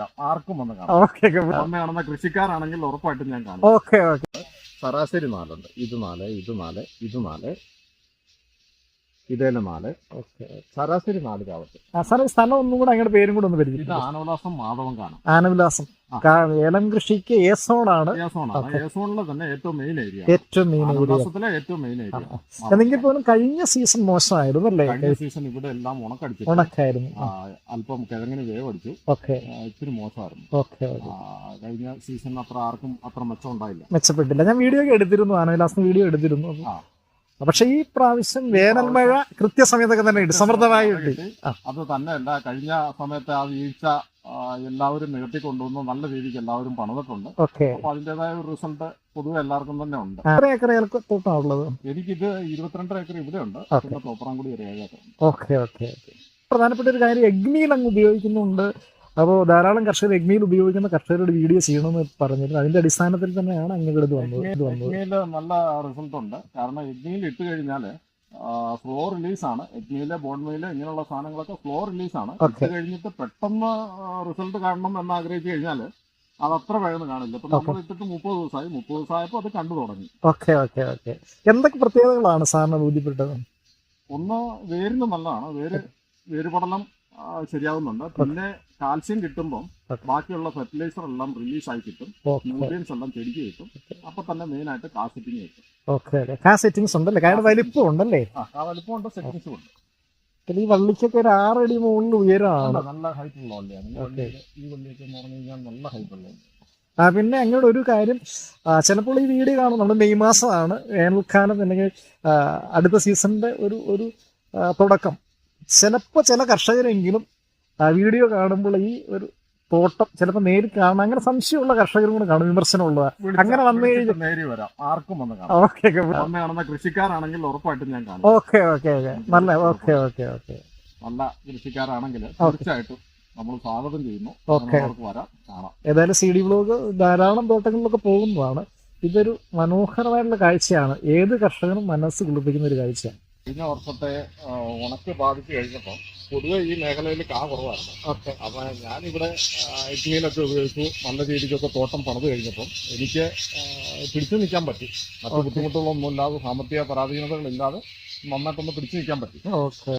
ആർക്കും വന്ന് കാണാം. കൃഷിക്കാരാണെങ്കിൽ ഉറപ്പായിട്ടും ഞാൻ കാണാം. Okay okay. ശരാശരി നാലുണ്ട്. ഇത് നാല് ഇത് നാല് ഇത് നാല്. ഇതേലെ നാല്. ഓക്കെ. ശരാശരി നാല് കാവത്ത്. സാറെ സ്ഥലം ഒന്നും കൂടെ അങ്ങനെ പേരും കൂടെ ഒന്ന് ഇത് പരിചയം ആനവലാസം മാധവം കാണാം. ആനവിലാസം. കാ- ഏലം കൃഷിക്ക് ഏ സോണാണ് ഏസോണാണ്. ഏസോണിലെ തന്നെ ഏറ്റവും മെയിൻ ഏരിയ ഏറ്റവും മെയിൻ ഏരിയ ആനവലാസത്തിലെ ഏറ്റവും മെയിൻ ഏരിയ എന്നെങ്കിൽ പോലും കഴിഞ്ഞ സീസൺ മോശമായിരുന്നു അല്ലേ? കഴിഞ്ഞ സീസൺ ഇവിടെ എല്ലാം ഉണക്കടിച്ചു ഉണക്കായിരുന്നു. ആ, അല്പം കിഴങ്ങിന് വേവടിച്ചു ഓക്കെ. ആ, ഇത്തിരി മോശമായിരുന്നു. ഓക്കെ ആ, കഴിഞ്ഞ സീസൺ അത്ര ആർക്കും അത്ര മെച്ചം ഉണ്ടായില്ല. മെച്ചപ്പെട്ടില്ല. ഞാൻ വീഡിയോ ഒക്കെ എടുത്തിരുന്നു. ആനവിലാസം വീഡിയോ എടുത്തിരുന്നു. ആ. പക്ഷെ ഈ പ്രാവശ്യം വേനൽ മഴ കൃത്യസമയത്തൊക്കെ തന്നെ ഉണ്ട് സമൃദ്ധമായി അല്ല അത് തന്നെയല്ല കഴിഞ്ഞ സമയത്ത് ആ വീഴ്ച എല്ലാവരും നികത്തിക്കൊണ്ടുവന്ന്. നല്ല രീതിക്ക് എല്ലാവരും പണിതിട്ടുണ്ട്. അപ്പൊ അതിന്റേതായ ഒരു റിസൾട്ട് പൊതുവെ എല്ലാവർക്കും തന്നെ ഉണ്ട്. എത്ര ഏക്കർ ഉള്ളത്? എനിക്കിത് ഇരുപത്തിരണ്ട് ഏക്കർ ഇവിടെ ഉണ്ട്. പിന്നെ തോപ്രാംകുടി ഒരു ഏഴ് ഏക്കർ ഓക്കെ ഓക്കെ ഓക്കെ. പ്രധാനപ്പെട്ട ഒരു കാര്യം എഗ്നിയിൽ അങ്ങ് ഉപയോഗിക്കുന്നുണ്ട്. അപ്പോൾ ധാരാളം കർഷകർ എഗ്മിയിൽ ഉപയോഗിക്കുന്ന കർഷകരുടെ വീഡിയോ ചെയ്യണമെന്ന് പറഞ്ഞിരുന്നു. അതിന്റെ അടിസ്ഥാനത്തിൽ തന്നെയാണ് അങ്ങോട്ട് ഇത് വന്നത്. ഇത് വന്നത്. നല്ല റിസൾട്ട് ഉണ്ട്. കാരണം എഗ്നിയിൽ ഇട്ട് കഴിഞ്ഞാൽ ഫ്ലോ റിലീസ് ആണ്. എഗ്നിയിലെ ബോൺമയിൽ ഇങ്ങനെയുള്ള സാധനങ്ങളൊക്കെ ഫ്ലോ റിലീസ് ആണ്. ഇട്ട് കഴിഞ്ഞിട്ട് പെട്ടെന്ന് റിസൾട്ട് കാണണം എന്ന് ആഗ്രഹിച്ചു കഴിഞ്ഞാൽ അത് അത്ര വേഗം കാണില്ല. ഇപ്പൊ നമ്മൾ ഇട്ടിട്ട് മുപ്പത് ദിവസമായി. മുപ്പത് ദിവസമായപ്പോ അത് കണ്ടു തുടങ്ങി. Okay okay okay. എന്തൊക്കെ പ്രത്യേകതകളാണ് സാറിന് ബോധ്യപ്പെട്ടത്? ഒന്ന് വേരിന് നല്ലതാണ്. വേര് വേരുപടലം ശരിയാവുന്നുണ്ട്. പിന്നെ കാൽസ്യം കിട്ടുമ്പോൾ ബാക്കിയുള്ള ഫെർട്ടിലൈസർ എല്ലാം റിലീസ് ആയി കിട്ടും. ന്യൂട്രിയൻസ് എല്ലാം ചെടിക്ക് കിട്ടും. അപ്പൊ തന്നെ മെയിൻ ആയിട്ട് കാസിറ്റിങ് കിട്ടും. Okay okay. കാ സെറ്റിങ്സ് ഉണ്ടല്ലേ? കായുടെ വലിപ്പം ഉണ്ടല്ലേ? ആ വലിപ്പം ഉണ്ട് സെറ്റിങ്സും ഉണ്ട്. പിന്നെ ഈ വള്ളിക്കൊക്കെ ഒരു ആറടി മുകളിൽ ഉയരമാണ് നല്ല- ഹൈറ്റ് ഉള്ള വള്ളിയാണ് ഈ വള്ളിയൊക്കെ- എന്ന് പറഞ്ഞു കഴിഞ്ഞാൽ നല്ല ഹൈറ്റ് ഉള്ളത് ആ പിന്നെ അങ്ങോട്ട് ഒരു കാര്യം ചിലപ്പോൾ ഈ വീഡിയോ കാണും നമ്മൾ മെയ് മാസമാണ്. വേനൽക്കാലം അല്ലെങ്കിൽ അടുത്ത സീസണിന്റെ ഒരു ഒരു തുടക്കം. ചിലപ്പോൾ ചില കർഷകരെങ്കിലും ആ വീഡിയോ കാണുമ്പോൾ ഈ ഒരു തോട്ടം ചിലപ്പോൾ നേരിൽ കാണാൻ അങ്ങനെ സംശയമുള്ള കർഷകരും കൂടെ കാണും വിമർശനമുള്ള അങ്ങനെ വന്നു കഴിഞ്ഞാൽ നേരി വരാം. ആർക്കും വന്ന് കാണാം. ഓക്കെ കാണുന്ന കൃഷിക്കാരാണെങ്കിൽ ഉറപ്പായിട്ടും ഞാൻ കാണും. Okay okay okay. നല്ല ഓക്കെ ഓക്കെ ഓക്കെ. നല്ല കൃഷിക്കാരാണെങ്കിൽ തീർച്ചയായിട്ടും നമ്മൾ സ്വാഗതം ചെയ്യുന്നു. ഓക്കെ. വരാം കാണാം. ഏതായാലും സി ഡി ബ്ലോഗ് ധാരാളം തോട്ടങ്ങളിലൊക്കെ പോകുന്നതാണ്. ഇതൊരു മനോഹരമായിട്ടുള്ള കാഴ്ചയാണ്. ഏത് കർഷകനും മനസ്സ് കുളിപ്പിക്കുന്ന ഒരു കാഴ്ചയാണ്. കഴിഞ്ഞ വർഷത്തെ ഉണക്ക് ബാധിച്ചു കഴിഞ്ഞപ്പോൾ പൊതുവെ ഈ മേഖലയിൽ കാ കുറവായിരുന്നു. ഓക്കെ. അപ്പൊ ഞാനിവിടെ എഗ്നിയിലൊക്കെ ഉപയോഗിച്ചു നല്ല രീതിക്കൊക്കെ തോട്ടം പണിത് കഴിഞ്ഞപ്പം എനിക്ക് പിടിച്ചു നിൽക്കാൻ പറ്റി. മറ്റു ബുദ്ധിമുട്ടുകളൊന്നും ഇല്ലാതെ സാമ്പത്തിക പരാധീനതകളില്ലാതെ നന്നായിട്ടൊന്ന് പിടിച്ചു നിൽക്കാൻ പറ്റി. ഓക്കെ.